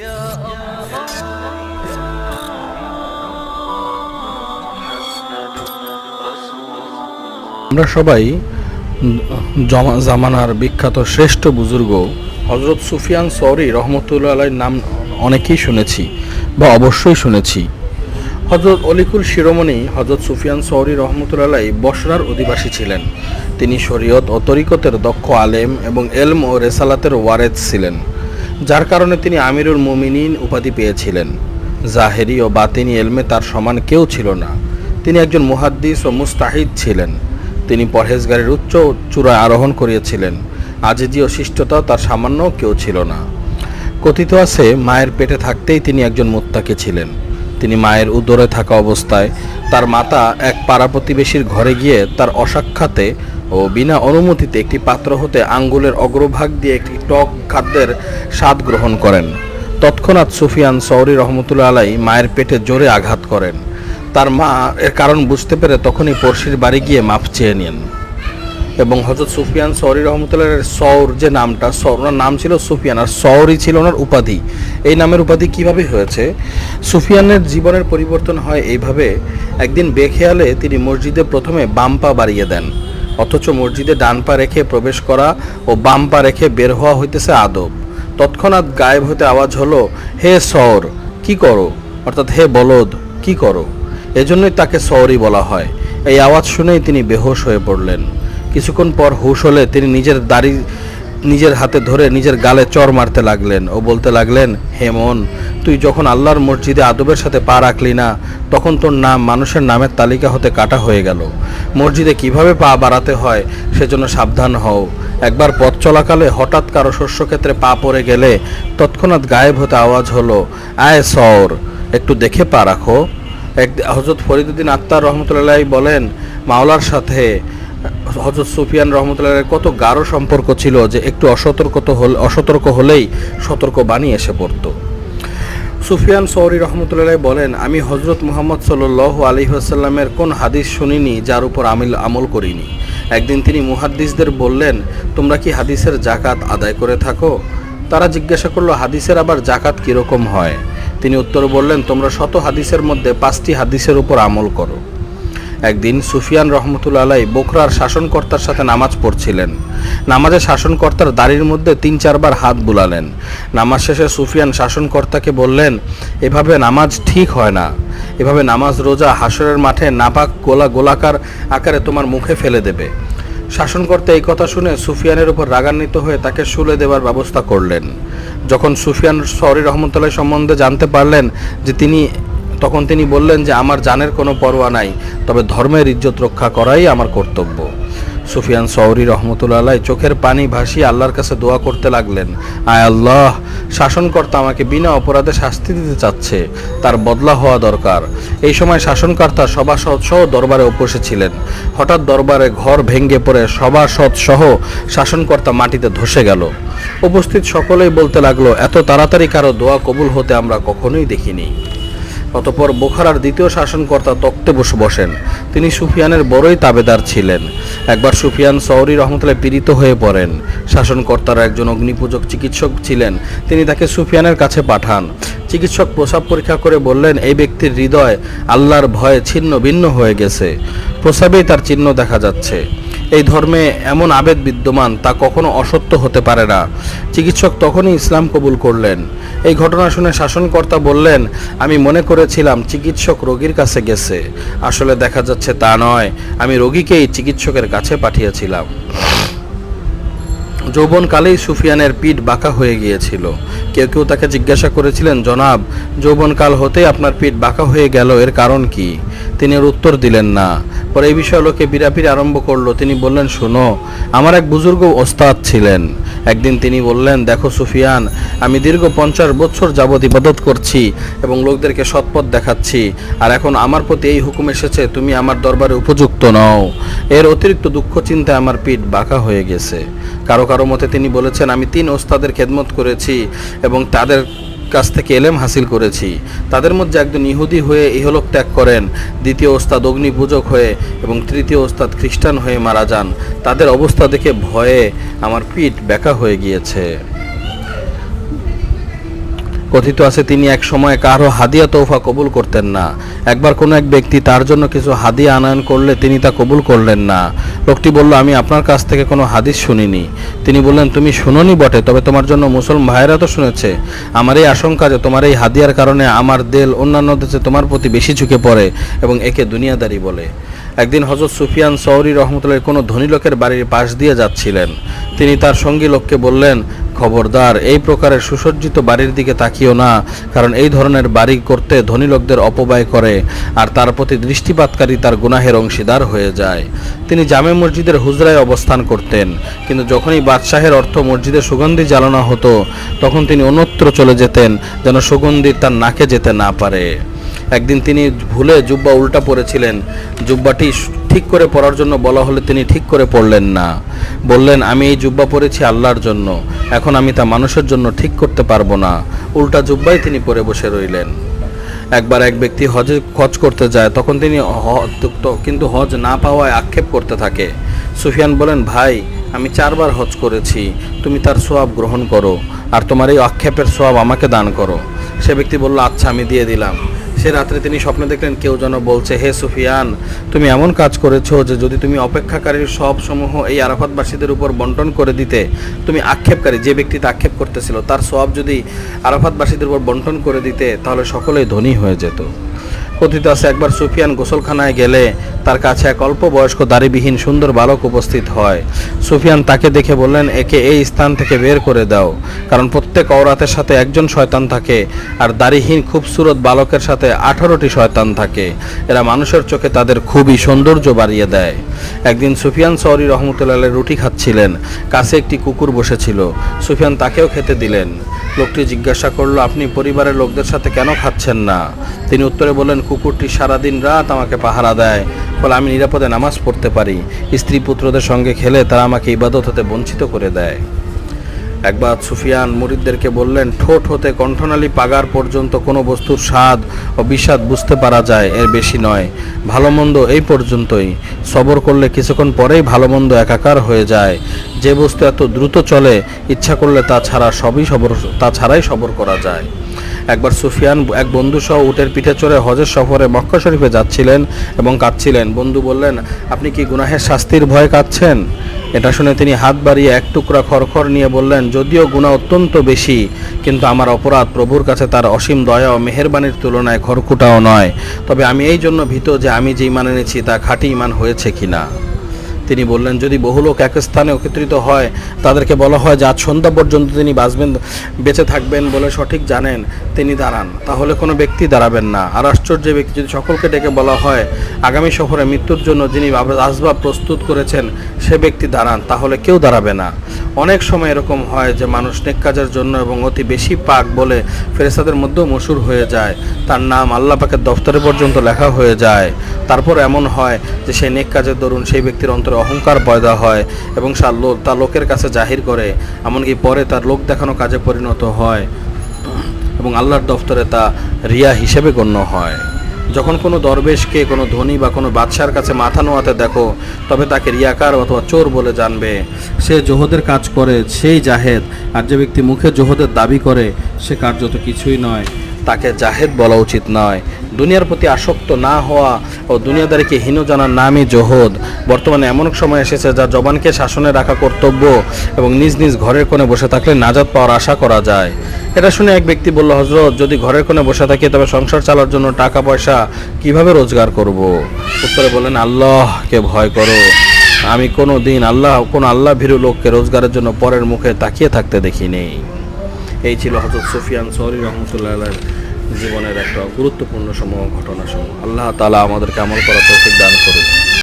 আমরা সবাই জমা জামানার বিখ্যাত শ্রেষ্ঠ বুজুর্গ হজরত সুফিয়ান সরি রহমতুল্লাহ আলাই নাম অনেকেই শুনেছি বা অবশ্যই শুনেছি। হজরত অলিকুল শিরোমণি হজরত সুফিয়ান সৌরি রহমতুল্লাহ বসরার অধিবাসী ছিলেন। তিনি শরীয়ত ও তরিকতের দক্ষ আলেম এবং এলম ও রেসালাতের ওয়ারেদ ছিলেন। যার কারণে তিনি আমিরুল মুমিনিন উপাধি পেয়েছিলেন। জাহেরি ও বাতিনি এলমে তার সমান কেউ ছিল না। তিনি একজন মুহাদ্দিস ও মুস্তাহিদ ছিলেন। তিনি পরহেজগারের উচ্চ চূড়ায় আরোহণ করিয়েছিলেন। আজিজি ও শিষ্টতাও তার সামান্য কেউ ছিল না। কথিত আছে, মায়ের পেটে থাকতেই তিনি একজন মুত্তাকে ছিলেন। তিনি মায়ের উদরে থাকা অবস্থায় তার মাতা এক পাড়া প্রতিবেশীর ঘরে গিয়ে তার অসাক্ষাতে ও বিনা অনুমতিতে একটি পাত্র হতে আঙ্গুলের অগ্রভাগ দিয়ে একটি টক খাদ্যের স্বাদ গ্রহণ করেন। তৎক্ষণাৎ সুফিয়ান সৌরি রহমতুল্লা আলাই মায়ের পেটে জোরে আঘাত করেন। তার মা এর কারণ বুঝতে পেরে তখনই পড়শির বাড়ি গিয়ে মাপ চেয়ে নেন। এবং হজরত সুফিয়ান সৌরি রহমতুল্লাহ সৌর যে নামটা সৌর ওনার নাম ছিল সুফিয়ান আর সৌরই ছিল ওনার উপাধি। এই নামের উপাধি কীভাবে হয়েছে? সুফিয়ানের জীবনের পরিবর্তন হয় এইভাবে, একদিন বেখেয়ালে তিনি মসজিদে প্রথমে বাম পা বাড়িয়ে দেন, অথচ মসজিদে ডান পা রেখে প্রবেশ করা ও বাম পা রেখে বের হওয়া হইতেছে আদব। তৎক্ষণাৎ গায়েব হতে আওয়াজ হলো, হে সৌর কি করো? অর্থাৎ হে বলদ, কি করো? এজন্যই তাকে সৌরি বলা হয়। এই আওয়াজ শুনেই তিনি বেহোশ হয়ে পড়লেন। কিছুক্ষণ পর হুশ হলে তিনি নিজের দাড়ি নিজের হাতে ধরে নিজের গালে চর মারতে লাগলেন ও বলতে লাগলেন, হে মন, তুই যখন আল্লাহর মসজিদে আদবের সাথে পা রাখলি না, তখন তোর নাম মানুষের নামের তালিকা হতে কাটা হয়ে গেল। মসজিদে কীভাবে পা বাড়াতে হয় সেজন্য সাবধান হও। একবার পথ চলাকালে হঠাৎ কারও শস্যক্ষেত্রে পা পড়ে গেলে তৎক্ষণাৎ গায়েব হতে আওয়াজ হলো, আয় সর, একটু দেখে পা রাখো। এক হজরত ফরিদুদ্দিন আত্মার রহমতুল্লাহ বলেন, মাওলার সাথে হজরত সুফিয়ান রহমতুল্লাহ কত গাঢ় সম্পর্ক ছিল যে একটু অসতর্ক হল অসতর্ক হলেই সতর্ক বাণী এসে পড়ত। সুফিয়ান সৌরি রহমতুল্লাহ বলেন, আমি হজরত মুহাম্মদ সাল্লাহ আলিহাসাল্লামের কোন হাদিস শুনিনি যার উপর আমিল আমল করিনি। একদিন তিনি মুহাদ্দিসদের বললেন, তোমরা কি হাদিসের জাকাত আদায় করে থাকো? তারা জিজ্ঞাসা করল, হাদিসের আবার জাকাত কীরকম হয়? তিনি উত্তর বললেন, তোমরা শত হাদিসের মধ্যে পাঁচটি হাদিসের উপর আমল করো। একদিন সুফিয়ান রহমতুল্লা আলাই বোখরার শাসনকর্তার সাথে নামাজ পড়ছিলেন। নামাজে শাসনকর্তার দাড়ির মধ্যে তিন চারবার হাত বুলালেন। নামাজ শেষে সুফিয়ান শাসনকর্তাকে বললেন, এভাবে নামাজ ঠিক হয় না। এভাবে নামাজ রোজা হাসরের মাঠে নাপাক গোলা গোলাকার আকারে তোমার মুখে ফেলে দেবে। শাসনকর্তা এই কথা শুনে সুফিয়ানের উপর রাগান্বিত হয়ে তাকে শুলে দেওয়ার ব্যবস্থা করলেন। যখন সুফিয়ান সরি রহমতুল্লাহ সম্বন্ধে জানতে পারলেন যে তিনি তখন তিনি বললেন যে, আমার জানের কোনো পরোয়া নাই, তবে ধর্মের ইজ্জত রক্ষা করাই আমার কর্তব্য। সুফিয়ান সৌরি রহমতুল্লাহ চোখের পানি ভাসিয়ে আল্লাহর কাছে দোয়া করতে লাগলেন। আয় আল্লাহ, শাসনকর্তা আমাকে বিনা অপরাধে শাস্তি দিতে চাচ্ছে, তার বদলা হওয়া দরকার। এই সময় শাসনকর্তা সভাসদ সহ দরবারে উপসেছিলেন হঠাৎ দরবারে ঘর ভেঙ্গে পড়ে সভাসদ সহ শাসনকর্তা মাটিতে ধসে গেল। উপস্থিত সকলেই বলতে লাগল, এত তাড়াতাড়ি কারও দোয়া কবুল হতে আমরা কখনোই দেখিনি। অতপর বোখারার দ্বিতীয় শাসনকর্তা তক্তে বসে বসেন। তিনি সুফিয়ানের বড়ই তাবেদার ছিলেন। একবার সুফিয়ান সৌরি রহমতুল্লাহ পীড়িত হয়ে পড়েন। শাসনকর্তার একজন অগ্নিপূজক চিকিৎসক ছিলেন। তিনি তাকে সুফিয়ানের কাছে পাঠান। চিকিৎসক প্রসাব পরীক্ষা করে বললেন, এই ব্যক্তির হৃদয় আল্লাহর ভয়ে ছিন্ন ভিন্ন হয়ে গেছে। প্রসাবেই তার চিহ্ন দেখা যাচ্ছে। এই ধর্মে এমন আবেদ বিদ্যমান তা কখনো অসত্য হতে পারে না। চিকিৎসক তখনই ইসলাম কবুল করলেন। এই ঘটনা শুনে শাসনকর্তা বললেন, আমি মনে করেছিলাম চিকিৎসক রোগীর কাছে গেছে। আসলে দেখা যাচ্ছে তা নয়। আমি রোগীকেই চিকিৎসকের কাছে পাঠিয়েছিলাম। যৌবনকালেই সুফিয়ানের পিঠ বাঁকা হয়ে গিয়েছিল। কেউ কেউ তাকে জিজ্ঞাসা করেছিলেন, জনাব, যৌবনকাল হতে আপনার পিঠ বাঁকা হয়ে গেল, এর কারণ কি? তিনি এর উত্তর দিলেন, না। পরে এই বিষয়ে লোকে বিরাপির আরম্ভ করল। তিনি বললেন, শোনো, আমার এক বুজুর্গ ওস্তাদ ছিলেন। একদিন তিনি বললেন, দেখো সুফিয়ান, আমি দীর্ঘ পঞ্চাশ বছর যাবৎ ইবাদত করছি এবং লোকদেরকে সৎপথ দেখাচ্ছি, আর এখন আমার প্রতি এই হুকুম এসেছে, তুমি আমার দরবারে উপযুক্ত নও। এর অতিরিক্ত দুঃখ চিন্তায় আমার পিঠ বাঁকা হয়ে গেছে। কারও কারও মতে তিনি বলেছেন, আমি তিন ওস্তাদের খেদমত করেছি এবং তাদের কাছ থেকে এলেম হাসিল করেছি। তাদের মধ্যে একজন ইহুদি হয়ে ইহলোক ত্যাগ করেন, দ্বিতীয় ওস্তাদ অগ্নি পূজক হয়ে এবং তৃতীয় ওস্তাদ খ্রিস্টান হয়ে মারা যান। তাদের অবস্থা দেখে ভয়ে আমার পিঠ ব্যাকা হয়ে গিয়েছে। কথিত আছে, তিনি এক সময় কারও হাদিয়া তৌফা কবুল করতেন না। একবার কোনো এক ব্যক্তি তার জন্য কিছু হাদিয়া আনয়ন করলে তিনি তা কবুল করলেন না। লোকটি বলল, আমি আপনার কাছ থেকে কোনো হাদিস শুনিনি। তিনি বললেন, তুমি শুনোনি বটে, তবে তোমার জন্য মুসলমান ভাইয়েরা তো শুনেছে। আমার এই আশঙ্কা যে তোমার এই হাদিয়ার কারণে আমার দেল অন্যান্য দেশে তোমার প্রতি বেশি ঝুঁকে পড়ে এবং একে দুনিয়াদারি বলে। একদিন হজরত সুফিয়ান সৌরি রহমতুল্লাহ কোনো ধনী লোকের বাড়ির পাশ দিয়ে যাচ্ছিলেন। তিনি তার সঙ্গী লোককে বললেন, খবরদার, এই প্রকারের সুসজ্জিত বাড়ির দিকে তাকিও না, কারণ এই ধরনের বাড়ি করতে ধনী লোকদের অপব্যয় করে, আর তার প্রতি দৃষ্টিপাতকারী তার গুনাহের অংশীদার হয়ে যায়। তিনি জামে মসজিদের হুজরায় অবস্থান করতেন। কিন্তু যখনই বাদশাহের অর্থ মসজিদে সুগন্ধি জ্বালানো হতো, তখন তিনি অন্যত্র চলে যেতেন, যেন সুগন্ধি তার নাকে যেতে না পারে। একদিন তিনি ভুলে জুব্বা উল্টা পড়েছিলেন জুব্বাটি ঠিক করে পরার জন্য বলা হলে তিনি ঠিক করে পড়লেন না। বললেন, আমি এই জুব্বা পরেছি আল্লাহর জন্য। এখন আমি তা মানুষের জন্য ঠিক করতে পারব না। উল্টা জুব্বাই তিনি পরে বসে রইলেন। একবার এক ব্যক্তি হজে হজ করতে যায়, তখন তিনি কিন্তু হজ না পাওয়ায় আক্ষেপ করতে থাকে। সুফিয়ান বলেন, ভাই, আমি চারবার হজ করেছি, তুমি তার সোয়াব গ্রহণ করো, আর তোমার এই আক্ষেপের সোয়াব আমাকে দান করো। সে ব্যক্তি বলল আচ্ছা আমি দিয়ে দিলাম। সে রাত্রে তিনি স্বপ্নে দেখলেন, কেউ যেন বলছে, হে সুফিয়ান, তুমি এমন কাজ করেছ যে যদি তুমি অপেক্ষাকারীর সব সমূহ এই আরাফাতবাসীদের উপর বন্টন করে দিতে, তুমি আক্ষেপকারী, যে ব্যক্তিতে আক্ষেপ করতেছিল, তার সব যদি আরাফাতবাসীদের উপর বন্টন করে দিতে, তাহলে সকলেই ধনী হয়ে যেত। কথিত আছে, একবার সুফিয়ান গোসলখানায় গেলে তার কাছে এক অল্প বয়স্ক দাড়িবিহীন সুন্দর বালক উপস্থিত হয়। সুফিয়ান তাকে দেখে বললেন, একে এই স্থান থেকে বের করে দাও, কারণ প্রত্যেক অরাতের সাথে একজন শয়তান থাকে, আর দাড়িহীন খুবসুরত বালকের সাথে আঠারোটি শয়তান থাকে। এরা মানুষের চোখে তাদের খুবই সৌন্দর্য বাড়িয়ে দেয়। একদিন সুফিয়ান সৌরি রহমতুল্লাহ রুটি খাচ্ছিলেন, কাছে একটি কুকুর বসেছিল। সুফিয়ান তাকেও খেতে দিলেন। লোকটি জিজ্ঞাসা করল, আপনি পরিবারের লোকদের সাথে কেন খাচ্ছেন না? তিনি উত্তরে বললেন কুকুরটি সারাদিন রাত আমাকে পাহারা দেয়, ফলে আমি নিরাপদে নামাজ পড়তে পারি। স্ত্রী পুত্রদের সঙ্গে খেলে তারা আমাকে ইবাদত হতে বঞ্চিত করে দেয়। একবার সুফিয়ান মুরিদদেরকে বললেন, ঠোঁট হতে কণ্ঠনালী পাগার পর্যন্ত কোনো বস্তুর স্বাদ ও বিষাদ বুঝতে পারা যায়, এর বেশি নয়। ভালো মন্দ এই পর্যন্তই। সবর করলে কিছুক্ষণ পরেই ভালো মন্দ একাকার হয়ে যায়। যে বস্তু এত দ্রুত চলে, ইচ্ছা করলে তা ছাড়া সবই সবর, তা ছাড়াই সবর করা যায়। একবার সুফিয়ান এক বন্ধু সহ উটের পিঠে চড়ে হজের সফরে মক্কা শরীফে যাচ্ছিলেন এবং কাঁদছিলেন। বন্ধু বললেন, আপনি কি গুনাহের শাস্তির ভয়ে কাঁদছেন? এটা শুনে তিনি হাত বাড়িয়ে এক টুকরা খড়খড় নিয়ে বললেন, যদিও গুণা অত্যন্ত বেশি, কিন্তু আমার অপরাধ প্রভুর কাছে তার অসীম দয়া ও মেহেরবানির তুলনায় খড়কুটাও নয়। তবে আমি এই জন্য ভীত যে আমি যে ইমান এনেছি তা খাঁটি ইমান হয়েছে কিনা? তিনি বললেন, যদি বহু লোক এক স্থানে একত্রিত হয়, তাদেরকে বলা হয় যে আজ সন্ধ্যা পর্যন্ত তিনি বাঁচবেন, বেঁচে থাকবেন বলে সঠিক জানেন, তিনি দাঁড়ান। তাহলে কোনো ব্যক্তি দাঁড়াবেন না। আর আশ্চর্য ব্যক্তি, যদি সকলকে ডেকে বলা হয়, আগামী সফরে মৃত্যুর জন্য যিনি আসবাব প্রস্তুত করেছেন, সে ব্যক্তি দাঁড়ান, তাহলে কেউ দাঁড়াবে না। অনেক সময় এরকম হয় যে মানুষ নেক কাজের জন্য এবং অতি বেশি পাক বলে ফেরেস্তাদের মধ্যেও মশুর হয়ে যায়। তার নাম আল্লাহ পাকের দফতরে পর্যন্ত লেখা হয়ে যায়। তারপর এমন হয় যে সেই নেক কাজের দরুন সেই ব্যক্তির অন্তরে অহংকার পয়দা হয় এবং সে লোক তা লোকের কাছে জাহির করে, এমনকি পরে তার লোক দেখানো কাজে পরিণত হয় এবং আল্লাহর দফতরে তা রিয়া হিসেবে গণ্য হয়। যখন কোনো দরবেশকে কোনো ধনী বা কোনো বাদশার কাছে মাথা নোয়াতে দেখো, তবে তাকে রিয়াকার অথবা চোর বলে জানবে। সে জোহদের কাজ করে, সেই জাহেদ, আর যে ব্যক্তি মুখে জোহদের দাবি করে, সে কার্যত কিছুই নয়। তাকে জাহেদ বলা উচিত নয়। দুনিয়ার প্রতি আসক্ত না হওয়া ও দুনিয়াদারিকে হীন জানার নামই জোহদ। বর্তমানে এমন সময় এসেছে যা জবানকে শাসনে রাখা কর্তব্য এবং নিজ নিজ ঘরের কোণে বসে থাকলে নাজাদ পাওয়ার আশা করা যায়। এটা শুনে এক ব্যক্তি বলল হজরত যদি ঘরের কোণে বসে থাকি, তবে সংসার চালার জন্য টাকা পয়সা কীভাবে রোজগার করব? উত্তরে বললেন, আল্লাহকে ভয় করো। আমি কোনো দিন আল্লাহ, কোন আল্লাহ ভীরু লোককে রোজগারের জন্য পরের মুখে তাকিয়ে থাকতে দেখিনি। এই ছিল হজরত সুফিয়ান সৌরি রহমতুল্লাহ জীবনের একটা গুরুত্বপূর্ণ সমূহ ঘটনা সমূহ আল্লাহ তালা আমাদেরকে আমল করা তৌফিক দান করুন